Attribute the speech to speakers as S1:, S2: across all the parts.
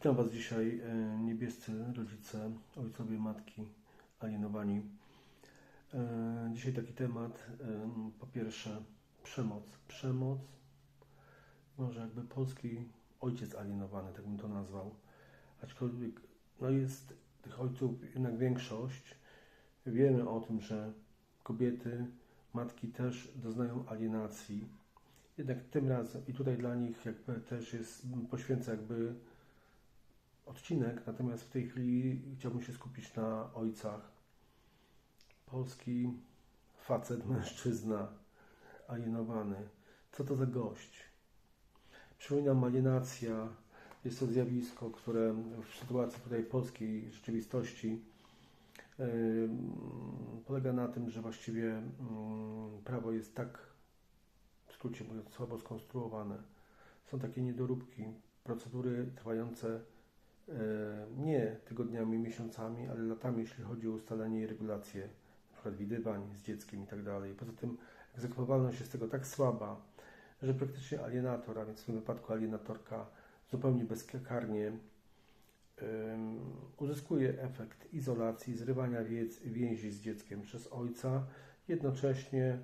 S1: Witam Was dzisiaj, e, niebiescy rodzice, ojcowie, matki, alienowani. E, Dzisiaj taki temat, e, po pierwsze przemoc. Przemoc, może jakby polski ojciec alienowany, tak bym to nazwał. Aczkolwiek no jest tych ojców jednak większość. Wiemy o tym, że kobiety, matki też doznają alienacji. Jednak tym razem i tutaj dla nich jakby też jest, poświęcę jakby odcinek, natomiast w tej chwili chciałbym się skupić na ojcach. Polski facet, mężczyzna, alienowany. Co to za gość? Przypominam, alienacja jest to zjawisko, które w sytuacji tutaj polskiej rzeczywistości yy, polega na tym, że właściwie yy, prawo jest tak, w skrócie mówiąc, słabo skonstruowane. Są takie niedoróbki, procedury trwające nie tygodniami, miesiącami, ale latami, jeśli chodzi o ustalenie i regulacje np. widywań z dzieckiem i tak dalej. Poza tym egzekwowalność jest tego tak słaba, że praktycznie alienator, a więc w tym wypadku alienatorka zupełnie bezkarnie uzyskuje efekt izolacji, zrywania więzi z dzieckiem przez ojca, jednocześnie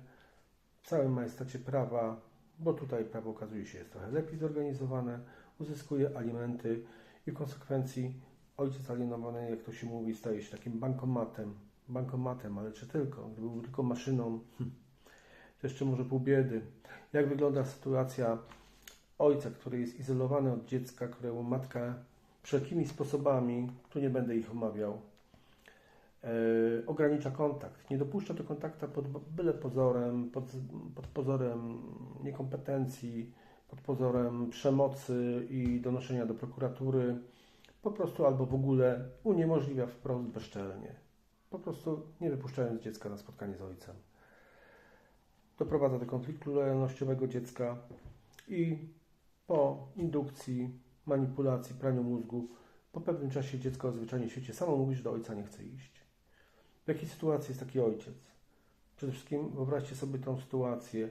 S1: w całym majestacie prawa, bo tutaj prawo okazuje się jest trochę lepiej zorganizowane, uzyskuje alimenty, i w konsekwencji ojciec alienowany, jak to się mówi, staje się takim bankomatem. Bankomatem, ale czy tylko? Gdyby był tylko maszyną, hm, to jeszcze może pół biedy. Jak wygląda sytuacja ojca, który jest izolowany od dziecka, któremu matka wszelkimi sposobami, tu nie będę ich omawiał, e, ogranicza kontakt. Nie dopuszcza do kontaktu pod byle pozorem, pod, pod pozorem niekompetencji, pod pozorem przemocy i donoszenia do prokuratury, po prostu albo w ogóle uniemożliwia wprost bezczelnie, po prostu nie wypuszczając dziecka na spotkanie z ojcem. Doprowadza do konfliktu lojalnościowego dziecka i po indukcji, manipulacji, praniu mózgu, po pewnym czasie dziecko zwyczajnie świecie samo mówi, że do ojca nie chce iść. W jakiej sytuacji jest taki ojciec? Przede wszystkim wyobraźcie sobie tą sytuację.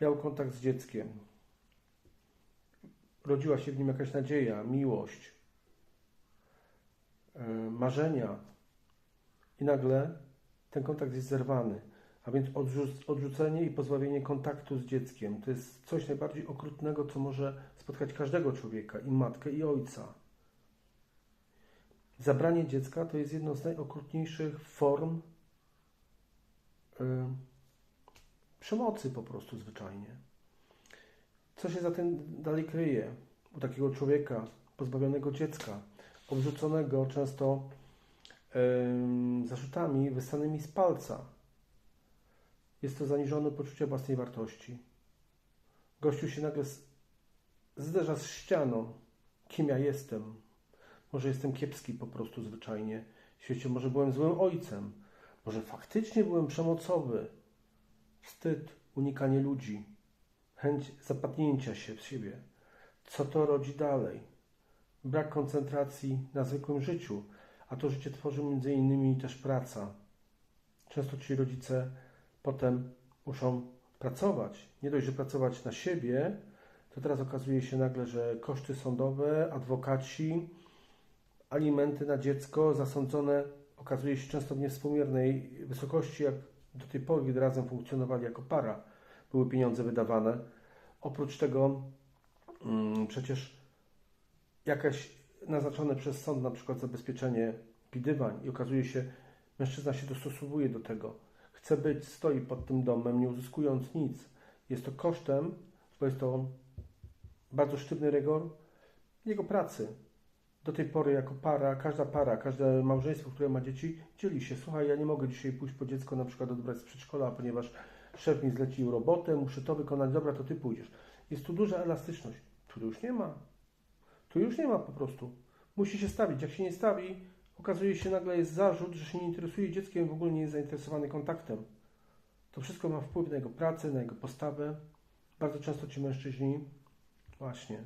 S1: Miał kontakt z dzieckiem, rodziła się w nim jakaś nadzieja, miłość, e, marzenia i nagle ten kontakt jest zerwany. A więc odrzucenie i pozbawienie kontaktu z dzieckiem to jest coś najbardziej okrutnego, co może spotkać każdego człowieka, i matkę, i ojca. Zabranie dziecka to jest jedno z najokrutniejszych form y, przemocy, po prostu zwyczajnie. Co się za tym dalej kryje? U takiego człowieka pozbawionego dziecka, odrzuconego często yy, zarzutami wysanymi z palca. Jest to zaniżone poczucie własnej wartości. Gościu się nagle zderza z ścianą. Kim ja jestem? Może jestem kiepski po prostu zwyczajnie. W świecie może byłem złym ojcem. Może faktycznie byłem przemocowy. Wstyd, unikanie ludzi chęć zapadnięcia się w siebie. Co to rodzi dalej? Brak koncentracji na zwykłym życiu, a to życie tworzy między innymi też praca. Często ci rodzice potem muszą pracować. Nie dość, że pracować na siebie, to teraz okazuje się nagle, że koszty sądowe, adwokaci, alimenty na dziecko zasądzone okazuje się często w niewspółmiernej wysokości, jak do tej pory, kiedy razem funkcjonowali jako para były pieniądze wydawane. Oprócz tego mm, przecież jakaś naznaczone przez sąd na przykład zabezpieczenie widywań i okazuje się, mężczyzna się dostosowuje do tego. Chce być, stoi pod tym domem, nie uzyskując nic. Jest to kosztem, bo jest to bardzo sztywny rygor jego pracy. Do tej pory jako para, każda para, każde małżeństwo, które ma dzieci, dzieli się. Słuchaj, ja nie mogę dzisiaj pójść po dziecko na przykład odebrać z przedszkola, ponieważ szef mi zlecił robotę, muszę to wykonać, dobra, to ty pójdziesz. Jest tu duża elastyczność. Tu już nie ma. Tu już nie ma po prostu. Musi się stawić. Jak się nie stawi, okazuje się nagle jest zarzut, że się nie interesuje dzieckiem, w ogóle nie jest zainteresowany kontaktem. To wszystko ma wpływ na jego pracę, na jego postawę. Bardzo często ci mężczyźni właśnie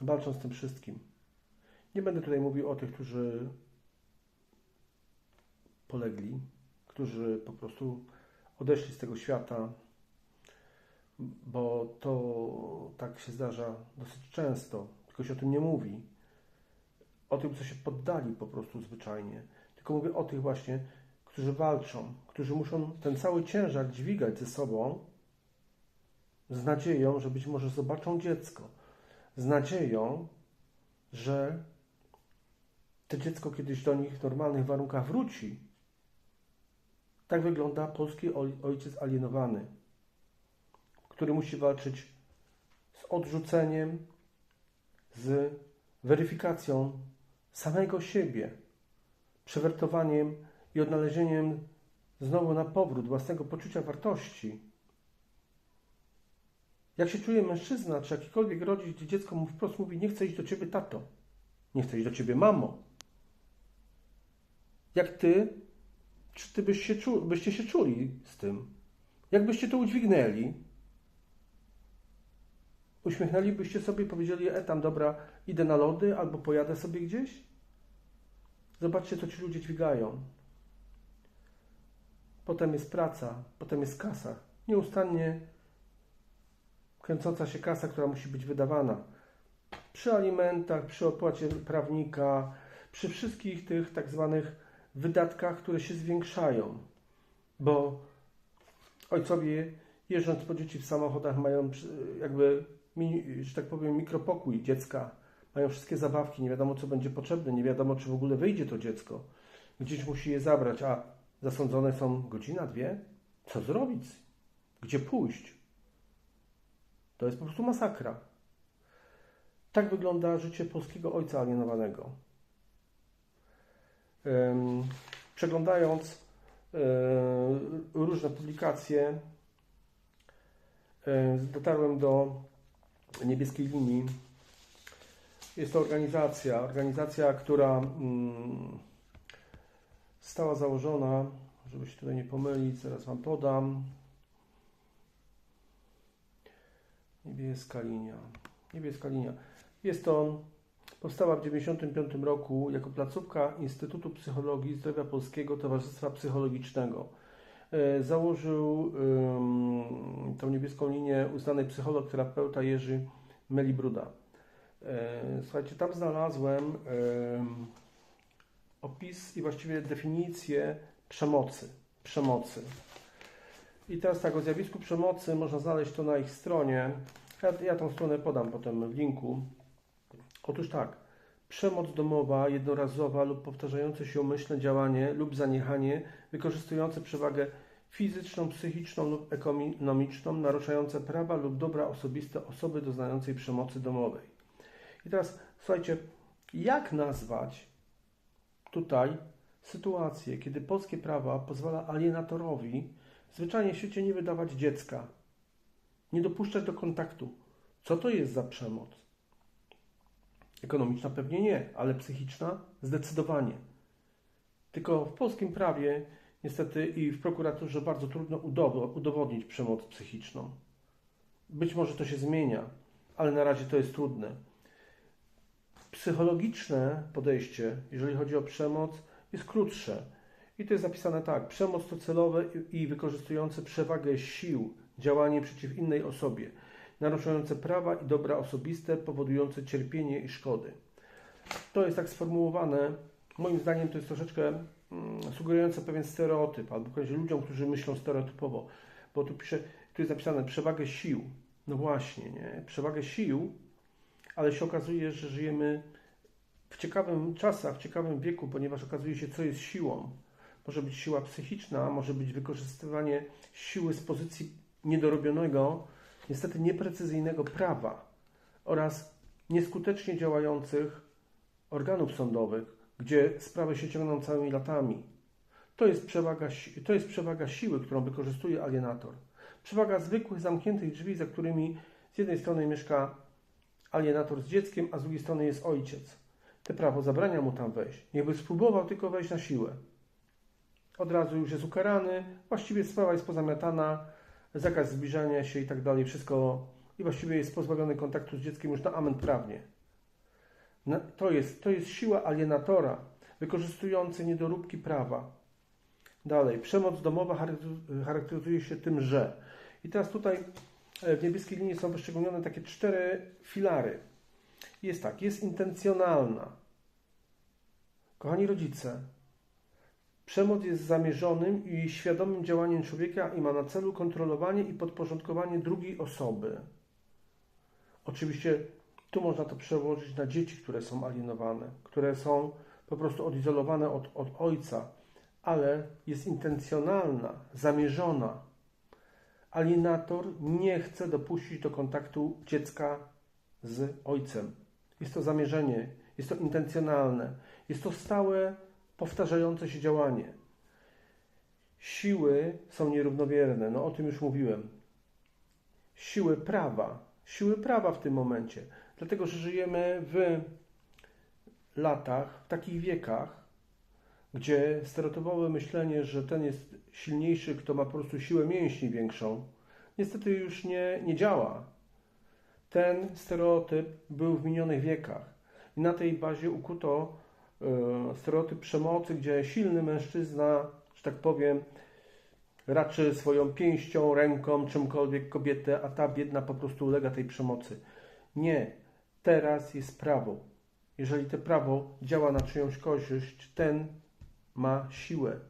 S1: walczą z tym wszystkim. Nie będę tutaj mówił o tych, którzy polegli, którzy po prostu odeszli z tego świata, bo to tak się zdarza dosyć często, tylko się o tym nie mówi. o tym, co się poddali po prostu zwyczajnie, tylko mówię o tych właśnie, którzy walczą, którzy muszą ten cały ciężar dźwigać ze sobą z nadzieją, że być może zobaczą dziecko, z nadzieją, że to dziecko kiedyś do nich w normalnych warunkach wróci. Tak wygląda polski ojciec alienowany, który musi walczyć z odrzuceniem, z weryfikacją samego siebie, przewertowaniem i odnalezieniem znowu na powrót własnego poczucia wartości. Jak się czuje mężczyzna, czy jakikolwiek rodzic, gdzie dziecko mu wprost mówi: Nie chcę iść do ciebie, tato, nie chcę iść do ciebie, mamo. Jak ty, czy ty byś się czu, byście się czuli z tym? Jak byście to udźwignęli? Uśmiechnęlibyście sobie, powiedzieli: E, tam dobra, idę na lody albo pojadę sobie gdzieś? Zobaczcie, co ci ludzie dźwigają. Potem jest praca, potem jest kasa. Nieustannie kręcąca się kasa, która musi być wydawana. Przy alimentach, przy opłacie prawnika, przy wszystkich tych tak zwanych wydatkach, które się zwiększają. Bo ojcowie jeżdżąc po dzieci w samochodach mają jakby, że tak powiem, mikropokój dziecka. Mają wszystkie zabawki, nie wiadomo co będzie potrzebne, nie wiadomo czy w ogóle wyjdzie to dziecko. Gdzieś musi je zabrać, a zasądzone są godzina, dwie? Co zrobić? Gdzie pójść? To jest po prostu masakra. Tak wygląda życie polskiego ojca alienowanego. Przeglądając e, różne publikacje, e, dotarłem do niebieskiej linii. Jest to organizacja, organizacja, która mm, stała założona, żeby się tutaj nie pomylić, zaraz Wam podam. Niebieska linia. Niebieska linia. Jest to, powstała w 1995 roku jako placówka Instytutu Psychologii Zdrowia Polskiego Towarzystwa Psychologicznego. E, założył um, tą niebieską linię uznany psycholog, terapeuta Jerzy Melibruda. E, słuchajcie, tam znalazłem opis i właściwie definicję przemocy. Przemocy. I teraz tak, o zjawisku przemocy można znaleźć to na ich stronie. Ja, ja tą stronę podam potem w linku. Otóż tak, przemoc domowa, jednorazowa lub powtarzające się umyślne działanie lub zaniechanie wykorzystujące przewagę fizyczną, psychiczną lub ekonomiczną, naruszające prawa lub dobra osobiste osoby doznającej przemocy domowej. I teraz słuchajcie, jak nazwać tutaj sytuację, kiedy polskie prawa pozwala alienatorowi zwyczajnie w świecie nie wydawać dziecka, nie dopuszczać do kontaktu. Co to jest za przemoc? Ekonomiczna pewnie nie, ale psychiczna zdecydowanie. Tylko w polskim prawie niestety i w prokuraturze bardzo trudno udowodnić przemoc psychiczną. Być może to się zmienia, ale na razie to jest trudne. Psychologiczne podejście, jeżeli chodzi o przemoc, jest krótsze. I to jest zapisane tak: przemoc to celowe i wykorzystujące przewagę sił działanie przeciw innej osobie, naruszające prawa i dobra osobiste, powodujące cierpienie i szkody. To jest tak sformułowane, moim zdaniem to jest troszeczkę mm, sugerujące pewien stereotyp, albo powiedzieć ludziom, którzy myślą stereotypowo, bo tu pisze, tu jest napisane przewagę sił. No właśnie, nie? Przewagę sił, ale się okazuje, że żyjemy w ciekawym czasach, w ciekawym wieku, ponieważ okazuje się, co jest siłą. Może być siła psychiczna, może być wykorzystywanie siły z pozycji niedorobionego, niestety nieprecyzyjnego prawa oraz nieskutecznie działających organów sądowych, gdzie sprawy się ciągną całymi latami. To jest przewaga, to jest przewaga siły, którą wykorzystuje alienator. Przewaga zwykłych, zamkniętych drzwi, za którymi z jednej strony mieszka alienator z dzieckiem, a z drugiej strony jest ojciec. Te prawo zabrania mu tam wejść. Niechby spróbował tylko wejść na siłę. Od razu już jest ukarany, właściwie sprawa jest pozamiatana, zakaz zbliżania się i tak dalej, wszystko i właściwie jest pozbawiony kontaktu z dzieckiem już na amen prawnie. To jest, to jest siła alienatora, wykorzystujący niedoróbki prawa. Dalej, przemoc domowa charakteryzuje się tym, że. I teraz tutaj e, w niebieskiej linii są wyszczególnione takie cztery filary. Jest tak, jest intencjonalna. Kochani rodzice, przemoc jest zamierzonym i świadomym działaniem człowieka i ma na celu kontrolowanie i podporządkowanie drugiej osoby. Oczywiście tu można to przełożyć na dzieci, które są alienowane, które są po prostu odizolowane od, od ojca, ale jest intencjonalna, zamierzona. Alienator nie chce dopuścić do kontaktu dziecka z ojcem. Jest to zamierzenie, jest to intencjonalne, jest to stałe, powtarzające się działanie. Siły są nierównomierne, no o tym już mówiłem. Siły prawa, siły prawa w tym momencie, dlatego że żyjemy w latach, w takich wiekach, gdzie stereotypowe myślenie, że ten jest silniejszy, kto ma po prostu siłę mięśni większą, niestety już nie, nie działa. Ten stereotyp był w minionych wiekach i na tej bazie ukuto stereotyp przemocy, gdzie silny mężczyzna, że tak powiem, raczy swoją pięścią, ręką, czymkolwiek kobietę, a ta biedna po prostu ulega tej przemocy. Nie. Teraz jest prawo. Jeżeli to prawo działa na czyjąś korzyść, ten ma siłę.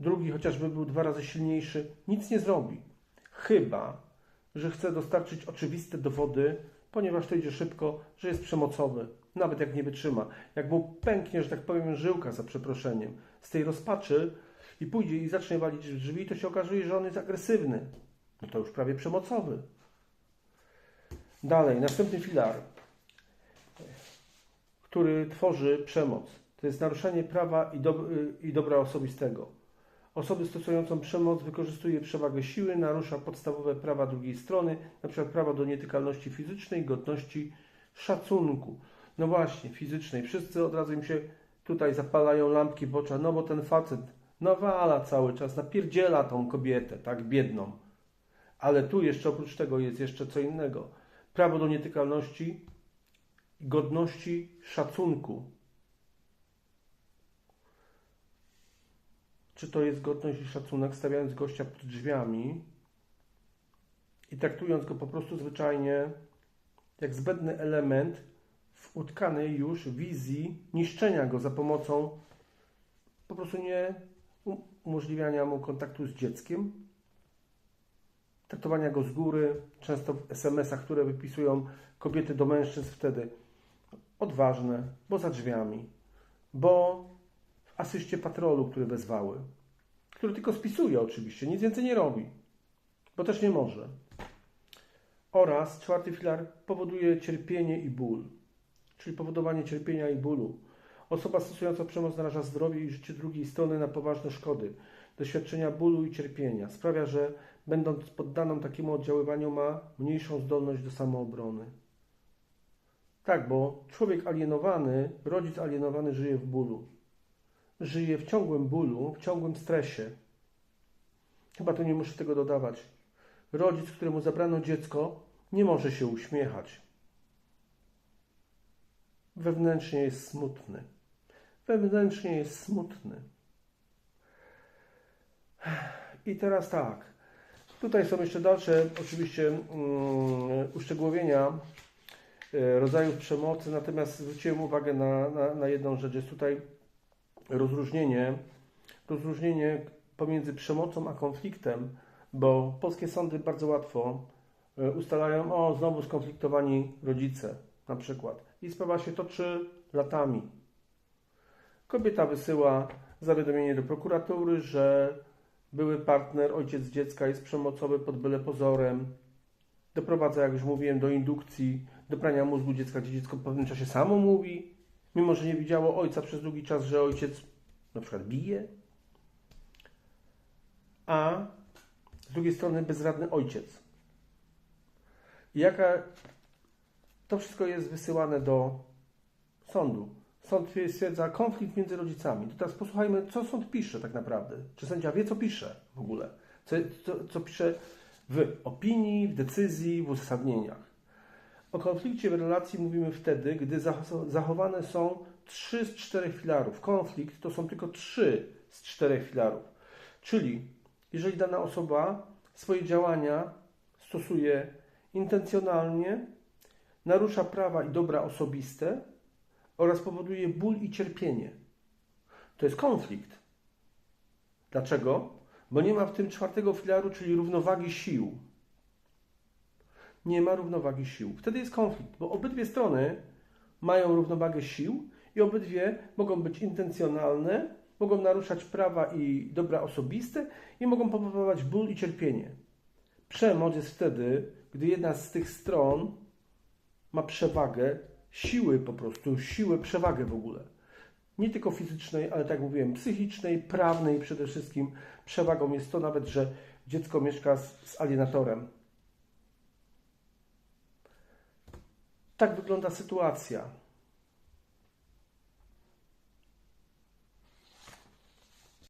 S1: Drugi, chociażby był dwa razy silniejszy, nic nie zrobi. Chyba, że chce dostarczyć oczywiste dowody, ponieważ to idzie szybko, że jest przemocowy, nawet jak nie wytrzyma. Jak mu pęknie, że tak powiem, żyłka za przeproszeniem, z tej rozpaczy i pójdzie i zacznie walić w drzwi, to się okazuje, że on jest agresywny. No to już prawie przemocowy. Dalej, następny filar, który tworzy przemoc. To jest naruszenie prawa i, do, i dobra osobistego. Osoby stosującą przemoc wykorzystuje przewagę siły, narusza podstawowe prawa drugiej strony, np. prawa do nietykalności fizycznej, godności, szacunku. No właśnie, fizycznej. Wszyscy od razu im się tutaj zapalają lampki w oczach, no bo ten facet nawala cały czas, napierdziela tą kobietę, tak biedną. Ale tu jeszcze oprócz tego jest jeszcze co innego. Prawo do nietykalności, godności, szacunku. Czy to jest godność i szacunek, stawiając gościa pod drzwiami i traktując go po prostu zwyczajnie jak zbędny element w utkanej już wizji niszczenia go za pomocą po prostu nie umożliwiania mu kontaktu z dzieckiem, traktowania go z góry, często w SMS-ach, które wypisują kobiety do mężczyzn wtedy odważne, bo za drzwiami, bo asyście patrolu, które wezwały, który tylko spisuje oczywiście, nic więcej nie robi, bo też nie może. Oraz czwarty filar powoduje cierpienie i ból, czyli powodowanie cierpienia i bólu. Osoba stosująca przemoc naraża zdrowie i życie drugiej strony na poważne szkody, doświadczenia bólu i cierpienia. Sprawia, że będąc poddaną takiemu oddziaływaniu ma mniejszą zdolność do samoobrony. Tak, bo człowiek alienowany, rodzic alienowany żyje w bólu. Żyje w ciągłym bólu, w ciągłym stresie. Chyba to nie muszę tego dodawać. Rodzic, któremu zabrano dziecko, nie może się uśmiechać. Wewnętrznie jest smutny. Wewnętrznie jest smutny. I teraz tak. Tutaj są jeszcze dalsze, oczywiście, um, uszczegółowienia e, rodzajów przemocy, natomiast zwróciłem uwagę na, na, na jedną rzecz. Jest tutaj rozróżnienie, rozróżnienie pomiędzy przemocą a konfliktem, bo polskie sądy bardzo łatwo e, ustalają, o, znowu skonfliktowani rodzice, na przykład. I sprawa się toczy latami. Kobieta wysyła zawiadomienie do prokuratury, że były partner, ojciec dziecka jest przemocowy pod byle pozorem. Doprowadza, jak już mówiłem, do indukcji, do prania mózgu dziecka, gdzie dziecko w pewnym czasie samo mówi, mimo że nie widziało ojca przez długi czas, że ojciec na przykład bije. A z drugiej strony bezradny ojciec. I jaka to wszystko jest wysyłane do sądu. Sąd stwierdza konflikt między rodzicami. To teraz posłuchajmy, co sąd pisze tak naprawdę. Czy sędzia wie, co pisze w ogóle? Co, co, co pisze w opinii, w decyzji, w uzasadnieniach. O konflikcie w relacji mówimy wtedy, gdy zachowane są trzy z czterech filarów. Konflikt to są tylko trzy z czterech filarów. Czyli jeżeli dana osoba swoje działania stosuje intencjonalnie, narusza prawa i dobra osobiste oraz powoduje ból i cierpienie. To jest konflikt. Dlaczego? Bo nie ma w tym czwartego filaru, czyli równowagi sił. Nie ma równowagi sił. Wtedy jest konflikt, bo obydwie strony mają równowagę sił i obydwie mogą być intencjonalne, mogą naruszać prawa i dobra osobiste i mogą powodować ból i cierpienie. Przemoc jest wtedy, gdy jedna z tych stron ma przewagę siły po prostu, siłę, przewagę w ogóle. Nie tylko fizycznej, ale tak jak mówiłem, psychicznej, prawnej przede wszystkim. Przewagą jest to nawet, że dziecko mieszka z, z alienatorem. Tak wygląda sytuacja.